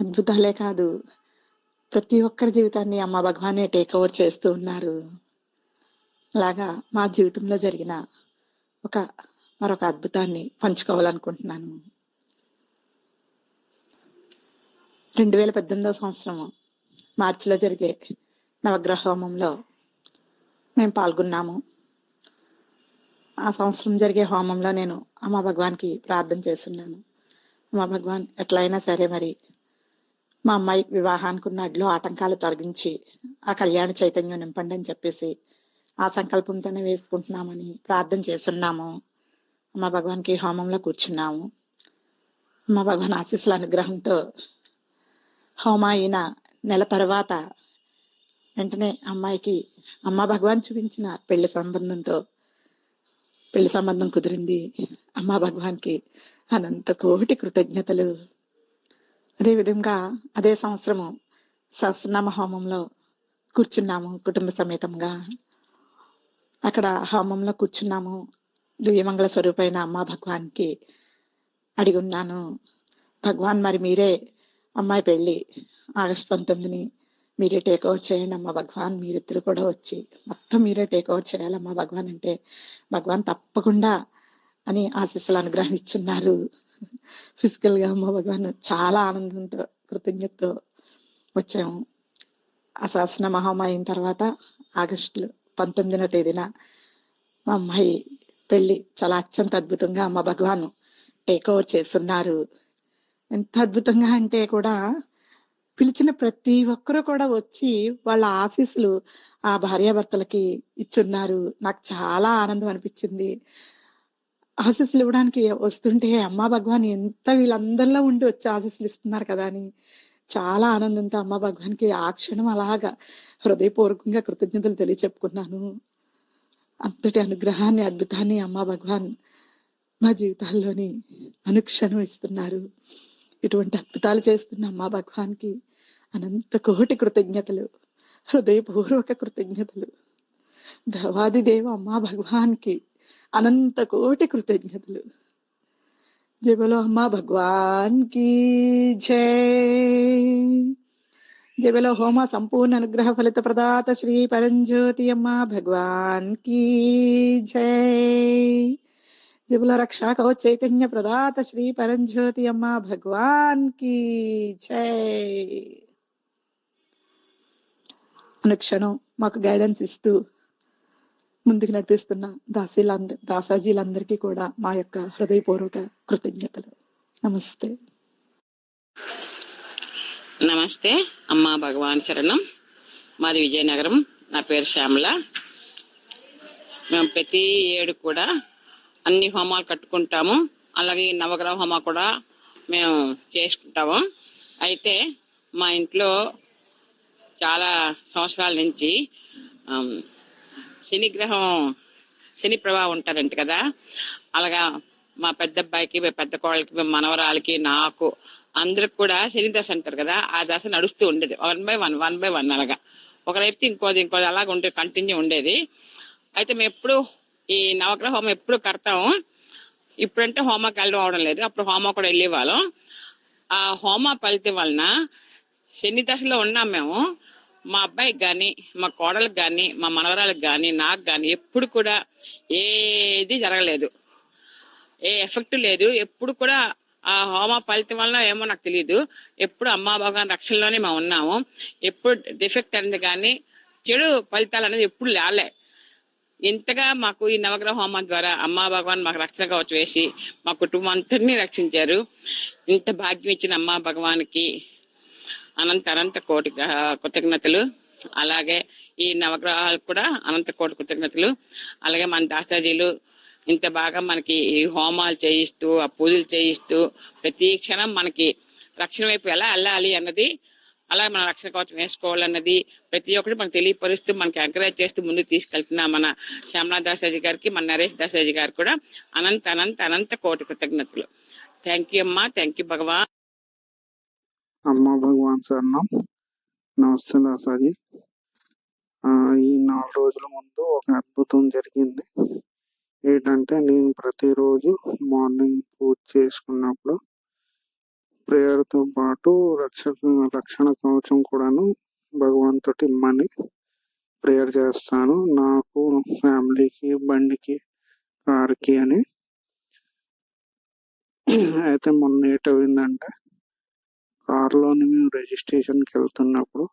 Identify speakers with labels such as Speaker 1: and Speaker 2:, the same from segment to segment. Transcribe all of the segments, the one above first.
Speaker 1: అద్భుతాలే కాదు. ప్రతి ఒక్కరి జీవితాన్ని అమ్మ భగవానే టేక్ ఓవర్ చేస్తూ ఉన్నారు. అలాగా మా జీవితంలో జరిగిన ఒక మరొక అద్భుతాన్ని పంచుకోవాలనుకుంటున్నాను. రెండు వేల పద్దెనిమిదో సంవత్సరం మార్చిలో జరిగే నవగ్రహ హోమంలో మేము పాల్గొన్నాము. ఆ సంవత్సరం జరిగే హోమంలో నేను అమ్మ భగవాన్కి ప్రార్థన చేస్తున్నాను. అమ్మ భగవాన్ ఎట్లయినా సరే మరి మా అమ్మాయి వివాహానికి ఉన్న అడ్లో ఆటంకాలు తొలగించి ఆ కళ్యాణ చైతన్యం నింపండి అని చెప్పేసి ఆ సంకల్పంతోనే వేసుకుంటున్నామని ప్రార్థన చేస్తున్నాము. అమ్మ భగవాన్కి హోమంలో కూర్చున్నాము. అమ్మ భగవాన్ ఆశీస్సుల అనుగ్రహంతో హోమ అయిన నెల తర్వాత వెంటనే అమ్మాయికి అమ్మ భగవాన్ చూపించిన పెళ్ళి సంబంధంతో పెళ్ళి సంబంధం కుదిరింది. అమ్మ భగవాన్కి అనంత కోటి కృతజ్ఞతలు. అదే విధంగా అదే సంవత్సరము సహస్రనామ హోమంలో కూర్చున్నాము కుటుంబ సమేతంగా. అక్కడ హోమంలో కూర్చున్నాము. దివ్యమంగళ స్వరూపైన అమ్మ భగవాన్కి అడిగి ఉన్నాను భగవాన్ మరి మీరే అమ్మాయి పెళ్ళి ఆగస్ట్ పంతొమ్మిదిని మీరే టేక్ ఓవర్ చేయండి అమ్మ భగవాన్. మీరిద్దరు కూడా వచ్చి మొత్తం మీరే టేక్ ఓవర్ చేయాలమ్మా భగవాన్ అంటే భగవాన్ తప్పకుండా అని ఆశీస్సులు అనుగ్రహం ఇచ్చున్నారు. ఫిజికల్గా అమ్మ భగవాన్ చాలా ఆనందంతో కృతజ్ఞతతో వచ్చాము. ఆ శాసన మహోమ అయిన తర్వాత ఆగస్టు పంతొమ్మిదవ తేదీన మా అమ్మాయి పెళ్ళి చాలా అత్యంత అద్భుతంగా అమ్మ భగవాన్ టేక్ ఓవర్ చేస్తున్నారు. ఎంత అద్భుతంగా అంటే కూడా పిలిచిన ప్రతి ఒక్కరు కూడా వచ్చి వాళ్ళ ఆశీస్సులు ఆ భార్యాభర్తలకి ఇచ్చున్నారు. నాకు చాలా ఆనందం అనిపించింది. ఆశీస్సులు ఇవ్వడానికి వస్తుంటే అమ్మా భగవాన్ ఎంత వీళ్ళందరిలో ఉండి వచ్చి ఆశీస్సులు ఇస్తున్నారు కదా అని చాలా ఆనందంతో అమ్మ భగవాన్కి ఆ క్షణం అలాగా హృదయపూర్వకంగా కృతజ్ఞతలు తెలియచెప్పుకున్నాను. అంతటి అనుగ్రహాన్ని అద్భుతాన్ని అమ్మ భగవాన్ మా జీవితాల్లోని అనుక్షణం ఇస్తున్నారు. ఇటువంటి అద్భుతాలు చేస్తున్న అమ్మా భగవాన్కి అనంత కోటి కృతజ్ఞతలు హృదయపూర్వక కృతజ్ఞతలు. దేవాది దేవ అమ్మా భగవాన్కి అనంత కోటి కృతజ్ఞతలు. జబలో అమ్మా భగవాన్కి జయ జబలో హోమ సంపూర్ణ అనుగ్రహ ఫలిత ప్రదాత శ్రీ పరంజ్యోతి అమ్మా భగవాన్కి జయ విపుల రక్షా కవచ చైతన్య ప్రదాత శ్రీ పరంజ్యోతి అమ్మ భగవాన్కి జై. అనుక్షణం మాకు గైడెన్స్ ఇస్తూ ముందుకు నడిపిస్తున్న దాసీలంద దాసాజీలందరికీ కూడా మా యొక్క హృదయపూర్వక కృతజ్ఞతలు. నమస్తే.
Speaker 2: నమస్తే. అమ్మా భగవాన్ శరణం. మాది విజయనగరం. నా పేరు శ్యామల. మేము ప్రతి ఏడు కూడా అన్ని హోమాలు కట్టుకుంటాము. అలాగే నవగ్రహ హోమా కూడా మేము చేసుకుంటాము. అయితే మా ఇంట్లో చాలా సంవత్సరాల నుంచి శనిగ్రహం శని ప్రభావం ఉంటారంట కదా. అలాగా మా పెద్ద అబ్బాయికి పెద్ద కోళ్ళకి మనవరాలకి నాకు అందరికి కూడా శని దశ అంటారు కదా. ఆ దశ నడుస్తూ ఉండేది. One by one one by one అలాగా. ఒకరైతే ఇంకోది ఇంకోది అలాగ ఉండేది కంటిన్యూ ఉండేది. అయితే మేము ఎప్పుడు ఈ నవగ్రహ హోమం ఎప్పుడు కడతాము ఇప్పుడంటే హోమాకి వెళ్ళడం అవడం లేదు. అప్పుడు హోమా కూడా వెళ్ళేవాళ్ళం ఆ హోమా ఫలితం వలన శని దశలో ఉన్నాం మేము. మా అబ్బాయికి కానీ మా కోడలకు కానీ మా మనవరాలకు కానీ నాకు కానీ ఎప్పుడు కూడా ఏది జరగలేదు. ఏ ఎఫెక్ట్ లేదు. ఎప్పుడు కూడా ఆ హోమ ఫలితం వలన ఏమో నాకు తెలియదు ఎప్పుడు అమ్మా భగవాన్ రక్షణలోనే మేము ఉన్నాము. ఎప్పుడు డిఫెక్ట్ అనేది కానీ చెడు ఫలితాలు అనేది ఎప్పుడు లేలే ఇంతగా మాకు ఈ నవగ్రహ హోమం ద్వారా అమ్మా భగవాన్ మాకు రక్షణ కవచం వేసి మా కుటుంబం అంతటినీ రక్షించారు. ఇంత భాగ్యం ఇచ్చిన అమ్మా భగవానికి అనంత అనంత కోటి కృతజ్ఞతలు. అలాగే ఈ నవగ్రహాలు కూడా అనంత కోటి కృతజ్ఞతలు. అలాగే మన దాసాజీలు ఇంత బాగా మనకి ఈ హోమాలు చేయిస్తూ ఆ పూజలు చేయిస్తూ ప్రతి క్షణం మనకి రక్షణ వైపు ఎలా వెళ్ళాలి అన్నది అలా మన రక్షణ కవచం వేసుకోవాలన్నది ప్రతి ఒక్కటి మనకు తెలియపరుస్తూ మనకి ఎంకరేజ్ చేస్తూ ముందుకు తీసుకెళ్తున్న మన శ్యామలా దాసాజీ గారికి మన నరేష్ దాసాజీ గారు కూడా అనంత అనంత అనంత కోటి కృతజ్ఞతలు. థ్యాంక్ యూ అమ్మా. థ్యాంక్ యూ భగవాన్.
Speaker 3: అమ్మా భగవాన్ సార్ నమస్తే దాసాజీ. ఈ నాలుగు రోజుల ముందు ఒక అద్భుతం జరిగింది. ఏంటంటే నేను ప్రతిరోజు మార్నింగ్ పూజ చేసుకున్నప్పుడు ప్రేయర్తో పాటు రక్షణ రక్షణ కవచం కూడాను భగవంతుడి ఇమ్మని ప్రేయర్ చేస్తాను. నాకు ఫ్యామిలీకి బండికి కార్కి అని. అయితే మొన్న ఏటవిందంటే కార్లోని మేము రిజిస్ట్రేషన్కి వెళ్తున్నప్పుడు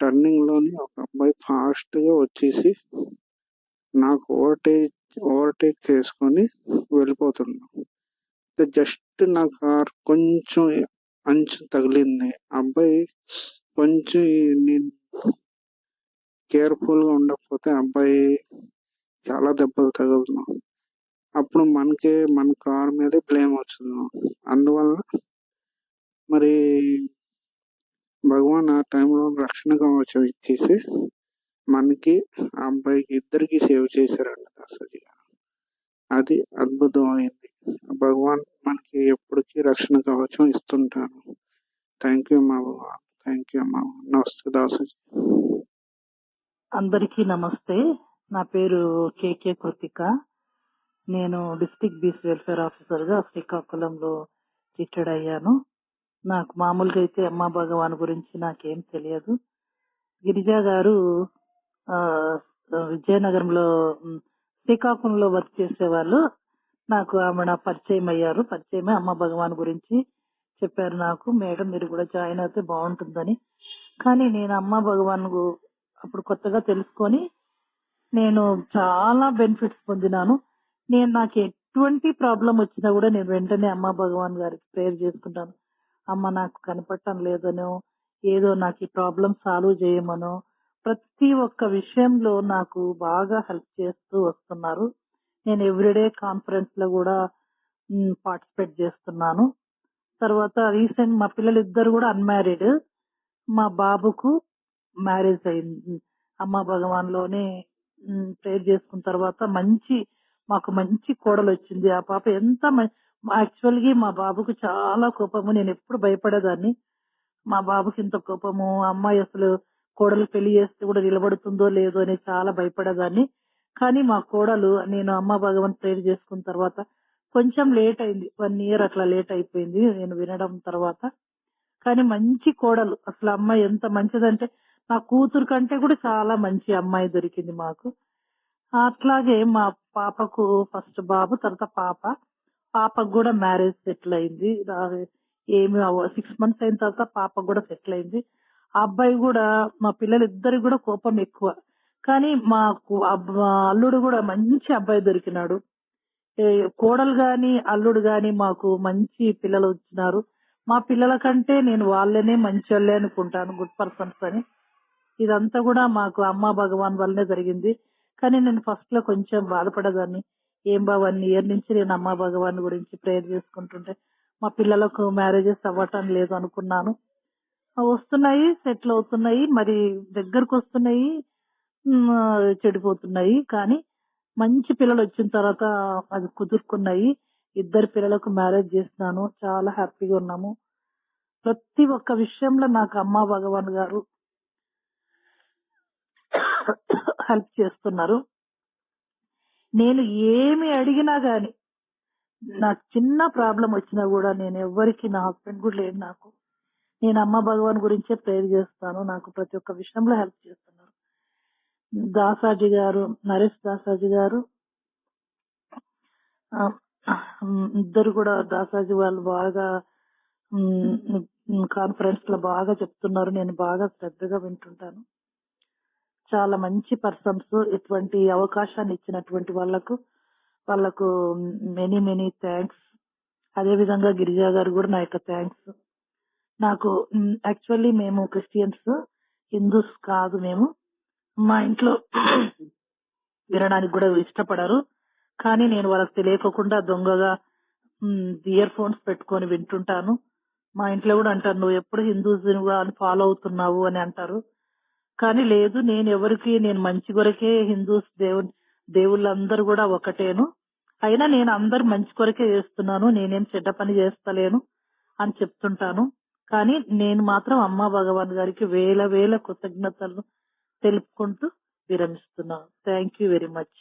Speaker 3: టర్నింగ్లోని ఒక అబ్బాయి ఫాస్ట్గా వచ్చేసి నాకు ఓవర్టేక్ ఓవర్టేక్ చేసుకొని వెళ్ళిపోతున్నాడు. జస్ట్ నా కార్ కొంచెం అంచు తగిలింది. అబ్బాయి కొంచెం నేను కేర్ఫుల్గా ఉండకపోతే అబ్బాయి చాలా దెబ్బలు తగులుతున్నాం అప్పుడు మనకే మన కార్ మీదే బ్లేమ్ వచ్చింది. అందువల్ల మరి భగవాన్ ఆ టైంలో రక్షణ కవచం ఇచ్చేసి మనకి ఆ అబ్బాయికి ఇద్దరికి సేవ్ చేశారండి దాసరి గారు. అది అద్భుతమైంది. భగవాన్ మనకి ఎప్పటికీ రక్షణ కవచం ఇస్తుంటాను థ్యాంక్ యూ మా భగవాన్. థ్యాంక్ యూ మా నమస్తే దాసరి
Speaker 4: అందరికీ నమస్తే. నా పేరు కేకే కృతిక. నేను డిస్టిక్ బీస్ వెల్ఫేర్ ఆఫీసర్గా శ్రీకాకుళంలో రిటైర్డ్ అయ్యాను. నాకు మామూలుగా అయితే అమ్మా భగవాన్ గురించి నాకేం తెలియదు. గిరిజా గారు విజయనగరంలో శ్రీకాకుళంలో వర్క్ చేసేవాళ్ళు. నాకు ఆమె నా పరిచయం అయ్యారు. పరిచయమే అమ్మ భగవాన్ గురించి చెప్పారు నాకు. మేడం మీరు కూడా జాయిన్ అయితే బాగుంటుందని. కానీ నేను అమ్మ భగవాన్ అప్పుడు కొత్తగా తెలుసుకొని నేను చాలా బెనిఫిట్స్ పొందినాను. నేను నాకు ఎటువంటి ప్రాబ్లం వచ్చినా కూడా నేను వెంటనే అమ్మ భగవాన్ గారికి ప్రేయర్ చేసుకుంటాను. అమ్మ నాకు కనపడటం లేదనో ఏదో నాకు ఈ ప్రాబ్లం సాల్వ్ చేయమనో ప్రతి ఒక్క విషయంలో నాకు బాగా హెల్ప్ చేస్తూ వస్తున్నారు. నేను ఎవ్రీడే కాన్ఫరెన్స్లో కూడా పార్టిసిపేట్ చేస్తున్నాను. తర్వాత రీసెంట్ మా పిల్లలు ఇద్దరు కూడా అన్మ్యారీడ్. మా బాబుకు మ్యారేజ్ అయింది. అమ్మ భగవాన్లోనే ప్రేర్ చేసుకున్న తర్వాత మంచి మాకు మంచి కోడలు వచ్చింది ఆ పాప ఎంత యాక్చువల్గా మా బాబుకు చాలా కోపము. నేను ఎప్పుడు భయపడేదాన్ని. మా బాబుకి ఇంత కోపము. అమ్మాయి అసలు కోడలు పెళ్ళి చేస్తే కూడా నిలబడుతుందో లేదో అని చాలా భయపడేదాన్ని. కానీ మా కోడలు నేను అమ్మ భగవాన్ ప్రేర్ చేసుకున్న తర్వాత కొంచెం లేట్ అయింది. వన్ ఇయర్ అట్లా లేట్ అయిపోయింది. నేను వినడం తర్వాత. కానీ మంచి కోడలు. అసలు అమ్మాయి ఎంత మంచిదంటే నా కూతురు కంటే కూడా చాలా మంచి అమ్మాయి దొరికింది మాకు. అట్లాగే మా పాపకు ఫస్ట్ బాబు తర్వాత పాప. పాపకు కూడా మ్యారేజ్ సెటిల్ అయింది. ఏమి సిక్స్ మంత్స్ అయిన తర్వాత పాపకు కూడా సెటిల్ అయింది. ఆ అబ్బాయి కూడా మా పిల్లలు ఇద్దరికి కూడా కోపం ఎక్కువ. కానీ మాకు అబ్బ- అల్లుడు కూడా మంచి అబ్బాయి దొరికినాడు. కోడలు గాని అల్లుడు గాని మాకు మంచి పిల్లలు వచ్చినారు. మా పిల్లల కంటే నేను వాళ్ళనే మంచి వాళ్ళే అనుకుంటాను గుడ్ పర్సన్స్ అని. ఇదంతా కూడా మాకు అమ్మ భగవాన్ వల్లనే జరిగింది. కానీ నేను ఫస్ట్లో కొంచెం బాధపడేదాన్ని. ఏం బా వన్ ఇయర్ నుంచి నేను అమ్మ భగవాన్ గురించి ప్రేయర్ చేసుకుంటుంటే మా పిల్లలకు మ్యారేజెస్ అవ్వటం లేదు అనుకున్నాను. వస్తున్నాయి సెటిల్ అవుతున్నాయి మరి దగ్గరకు వస్తున్నాయి చెడిపోతున్నాయి. కానీ మంచి పిల్లలు వచ్చిన తర్వాత అది కుదురుకున్నాయి. ఇద్దరు పిల్లలకు మ్యారేజ్ చేసినాను. చాలా హ్యాపీగా ఉన్నాము. ప్రతి ఒక్క విషయంలో నాకు అమ్మ భగవాన్ గారు హెల్ప్ చేస్తున్నారు. నేను ఏమి అడిగినా గాని నాకు చిన్న ప్రాబ్లం వచ్చినా కూడా నేను ఎవ్వరికి నా హస్బెండ్ కూడా లేడు నాకు. నేను అమ్మ భగవాన్ గురించే ప్రేర్ చేస్తాను. నాకు ప్రతి ఒక్క విషయంలో హెల్ప్ చేస్తున్నారు. దాసాజీ గారు నరేష్ దాసాజీ గారు ఇద్దరు కూడా దాసాజీ వాళ్ళు బాగా కాన్ఫరెన్స్లో బాగా చెప్తున్నారు. నేను బాగా శ్రద్ధగా వింటుంటాను. చాలా మంచి పర్సన్స్ ఇటువంటి అవకాశాన్ని ఇచ్చినటువంటి వాళ్ళకు వాళ్ళకు మెనీ మెనీ థ్యాంక్స్ అదే విధంగా గిరిజా గారు కూడా నా యొక్క థ్యాంక్స్ నాకు యాక్చువల్లీ మేము క్రిస్టియన్స్ హిందూస్ కాదు మేము. మా ఇంట్లో వినడానికి కూడా ఇష్టపడరు. కానీ నేను వాళ్ళకి తెలియకోకుండా దొంగగా ఇయర్ ఫోన్స్ పెట్టుకొని వింటుంటాను. మా ఇంట్లో కూడా అంటారు నువ్వు ఎప్పుడు హిందూస్ అని ఫాలో అవుతున్నావు అని అంటారు. కానీ లేదు నేను ఎవరికి నేను మంచి కొరకే హిందూస్ దేవు దేవుళ్ళందరూ కూడా ఒకటేను. అయినా నేను అందరు మంచి కొరకే చేస్తున్నాను నేనేం చెడ్డ పని చేస్తలేను అని చెప్తుంటాను. కానీ నేను మాత్రం అమ్మ భగవాన్ గారికి వేల వేల కృతజ్ఞతలు తెలుపుకుంటూ విరమిస్తున్నాను. Thank you very much